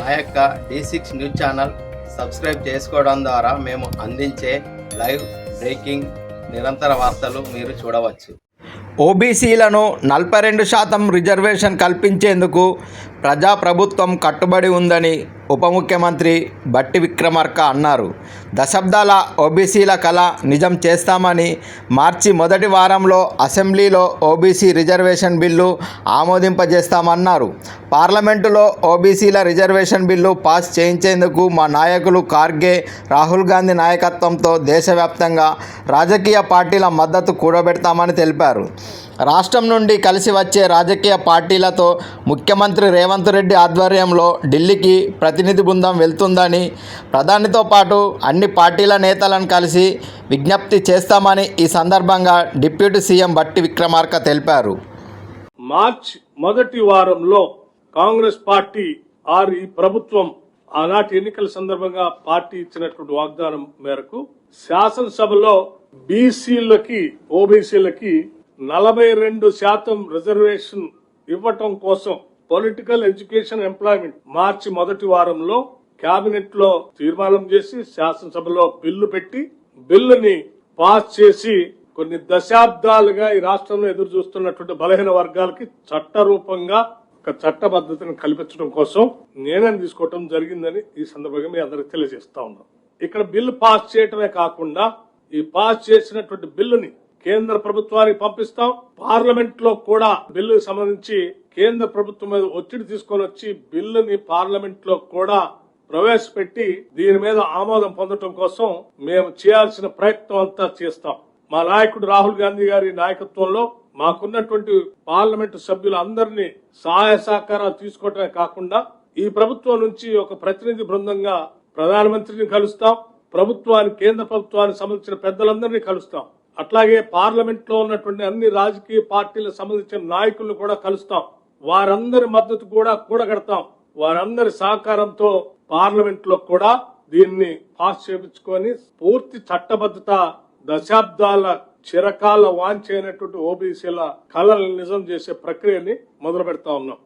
మా యొక్క D six news channel subscribe చేసుకోవడం ద్వారా మేము అందించే లైవ్ బ్రేకింగ్ నిరంతర వార్తలు మీరు చూడవచ్చు. ఓబీసీలను నలభై రెండు శాతం రిజర్వేషన్ కల్పించేందుకు ప్రజాప్రభుత్వం కట్టుబడి ఉందని ఉప ముఖ్యమంత్రి బట్టి విక్రమార్క అన్నారు. దశాబ్దాల ఓబీసీల కళ నిజం చేస్తామని మార్చి మొదటి వారంలో అసెంబ్లీలో ఓబీసీ రిజర్వేషన్ బిల్లు ఆమోదింపజేస్తామన్నారు. పార్లమెంటులో ఓబీసీల రిజర్వేషన్ బిల్లు పాస్ చేయించేందుకు మా నాయకులు కార్గే రాహుల్ గాంధీ నాయకత్వంతో దేశవ్యాప్తంగా రాజకీయ పార్టీల మద్దతు కూడబెడతామని తెలిపారు. రాష్ట్రం నుండి కలిసి వచ్చే రాజకీయ పార్టీలతో ముఖ్యమంత్రి రేవంత్ రెడ్డి ఆధ్వర్యంలో ఢిల్లీకి ప్రతినిధి బృందం వెళ్తుందని ప్రధానితో పాటు అన్ని పార్టీల నేతలను కలిసి విజ్ఞప్తి చేస్తామని ఈ సందర్భంగా డిప్యూటీ సీఎం బట్టి విక్రమార్క తెలిపారు. మార్చ్ మొదటి వారంలో కాంగ్రెస్ పార్టీ ఆర్ ఈ ప్రభుత్వం ఆనాటి ఎన్నికల సందర్భంగా పార్టీ ఇచ్చినటువంటి వాగ్దానం మేరకు శాసనసభలో బీసీలకి ఓబీసీలకి నలభై రెండు శాతం రిజర్వేషన్ ఇవ్వటం కోసం పొలిటికల్ ఎడ్యుకేషన్ ఎంప్లాయ్మెంట్ మార్చి మొదటి వారంలో కేబినెట్లో తీర్మానం చేసి శాసనసభలో బిల్లు పెట్టి బిల్లుని పాస్ చేసి కొన్ని దశాబ్దాలుగా ఈ రాష్ట్రంలో ఎదురు చూస్తున్నటువంటి బలహీన వర్గాలకి చట్టరూపంగా ఒక చట్టబద్ధతను కల్పించడం కోసం నిర్ణయం తీసుకోవటం జరిగిందని ఈ సందర్భంగా మీ అందరికి తెలియజేస్తా ఉన్నాం. ఇక్కడ బిల్లు పాస్ చేయటమే కాకుండా ఈ పాస్ చేసినటువంటి బిల్లుని కేంద్ర ప్రభుత్వానికి పంపిస్తాం. పార్లమెంట్లో కూడా బిల్లు సంబంధించి కేంద్ర ప్రభుత్వం మీద ఒత్తిడి తీసుకొని వచ్చి బిల్లుని పార్లమెంట్లో కూడా ప్రవేశపెట్టి దీని మీద ఆమోదం పొందడం కోసం మేము చేయాల్సిన ప్రయత్నం అంతా చేస్తాం. మా నాయకుడు రాహుల్ గాంధీ గారి నాయకత్వంలో మాకున్నటువంటి పార్లమెంటు సభ్యులందరినీ సహాయ సహకారాలు తీసుకోవటమే కాకుండా ఈ ప్రభుత్వం నుంచి ఒక ప్రతినిధి బృందంగా ప్రధానమంత్రిని కలుస్తాం. ప్రభుత్వానికి కేంద్ర ప్రభుత్వానికి సంబంధించిన పెద్దలందరినీ కలుస్తాం. అట్లాగే పార్లమెంట్లో ఉన్నటువంటి అన్ని రాజకీయ పార్టీలకు సంబంధించిన నాయకులను కూడా కలుస్తాం. వారందరి మద్దతు కూడా కూడగడతాం. వారందరి సహకారంతో పార్లమెంట్లో కూడా దీన్ని పాస్ చేయించుకొని పూర్తి చట్టబద్ధత దశాబ్దాల చిరకాల వాంఛైనటువంటి ఓబీసీల కళలను నిజం చేసే ప్రక్రియని మొదలు పెడతా ఉన్నాం.